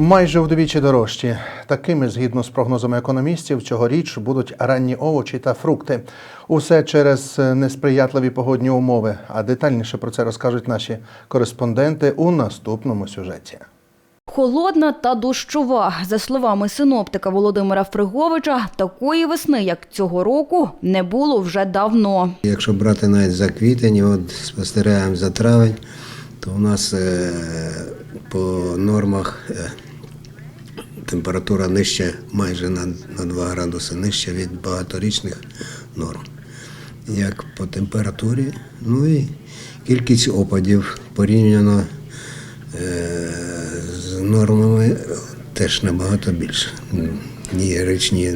Майже вдвічі дорожчі. Такими, згідно з прогнозами економістів, цьогоріч будуть ранні овочі та фрукти. Усе через несприятливі погодні умови. А детальніше про це розкажуть наші кореспонденти у наступному сюжеті. Холодна та дощова. За словами синоптика Володимира Фриговича, такої весни, як цього року, не було вже давно. Якщо брати навіть за квітень, і от спостерігаємо за травень, то у нас е, по нормах е, температура нижче майже на, на 2 градуси нижче від багаторічних норм. Як по температурі, ну і кількість опадів порівняно е, з нормами теж набагато більше. Ні річні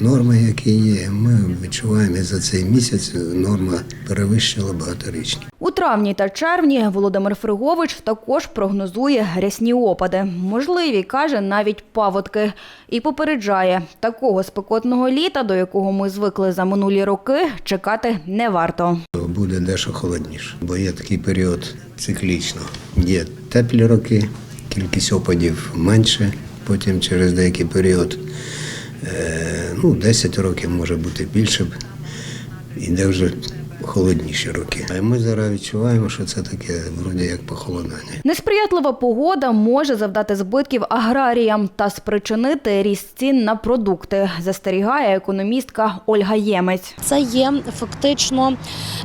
норми, які є, ми відчуваємо за цей місяць норма перевищила багаторічні. Травні та червні Володимир Фригович також прогнозує рясні опади. Можливі, каже, навіть паводки. І попереджає, такого спекотного літа, до якого ми звикли за минулі роки, чекати не варто. Буде дещо холодніше, бо є такий період циклічно. Є теплі роки, кількість опадів менше, потім через деякий період, е, ну, 10 років може бути більше, іде вже холодніші роки. А ми зараз відчуваємо, що це таке вроді як похолодання. Несприятлива погода може завдати збитків аграріям та спричинити ріст цін на продукти, застерігає економістка Ольга Ємець. Це є фактично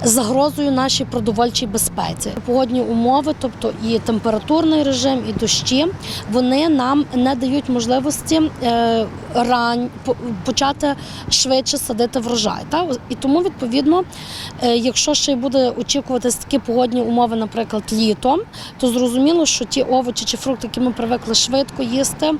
загрозою нашій продовольчій безпеці. Погодні умови, тобто і температурний режим, і дощі, вони нам не дають можливості е, рань почати швидше садити врожай. Та? І тому, відповідно, е, якщо ще й буде очікуватись такі погодні умови, наприклад, літом, то зрозуміло, що ті овочі чи фрукти, які ми привикли швидко їсти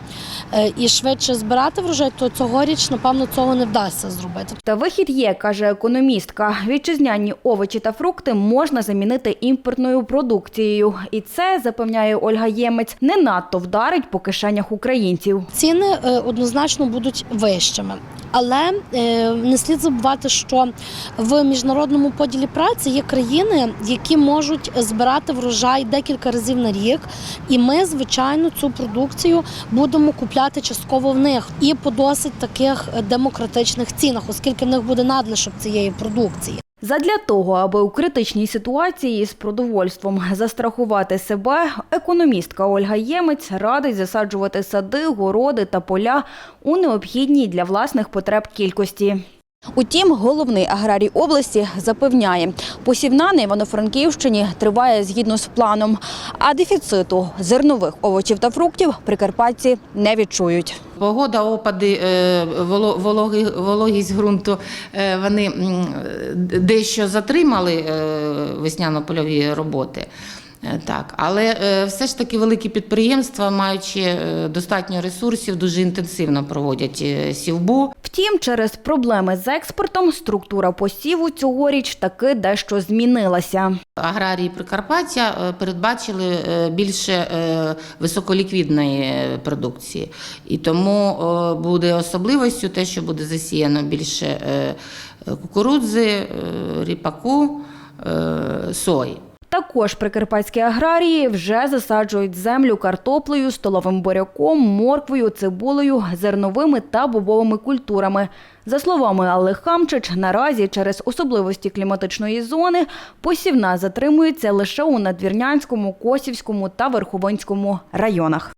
е, і швидше збирати врожай, то цьогоріч, напевно, цього не вдасться зробити. Та вихід є, каже економістка. Вітчизняні овочі та фрукти можна замінити імпортною продукцією. І це, запевняє Ольга Ємець, не надто вдарить по кишенях українців. Ціни е, однозначно будуть вищими. Але е, не слід забувати, що в міжнародному поділі праці є країни, які можуть збирати врожай декілька разів на рік, і ми, звичайно, цю продукцію будемо купляти частково в них і по досить таких демократичних цінах, оскільки в них буде надлишок цієї продукції. Задля того, аби у критичній ситуації з продовольством застрахувати себе, економістка Ольга Ємець радить засаджувати сади, городи та поля у необхідній для власних потреб кількості. Утім, головний аграрій області запевняє, посівна на Івано-Франківщині триває згідно з планом, а дефіциту зернових овочів та фруктів прикарпатці не відчують. Погода, опади, е, вологість ґрунту, е, вони дещо затримали е, весняно-польові роботи. Е, Так, але е, все ж таки великі підприємства, маючи е, достатньо ресурсів, дуже інтенсивно проводять сівбу. Втім, через проблеми з експортом структура посіву цьогоріч таки дещо змінилася. Аграрії Прикарпаття передбачили більше високоліквідної продукції, і тому буде особливістю те, що буде засіяно більше кукурудзи, ріпаку, сої. Також прикарпатські аграрії вже засаджують землю картоплею, столовим буряком, морквою, цибулею, зерновими та бобовими культурами. За словами Алли Хамчич, наразі через особливості кліматичної зони посівна затримується лише у Надвірнянському, Косівському та Верховинському районах.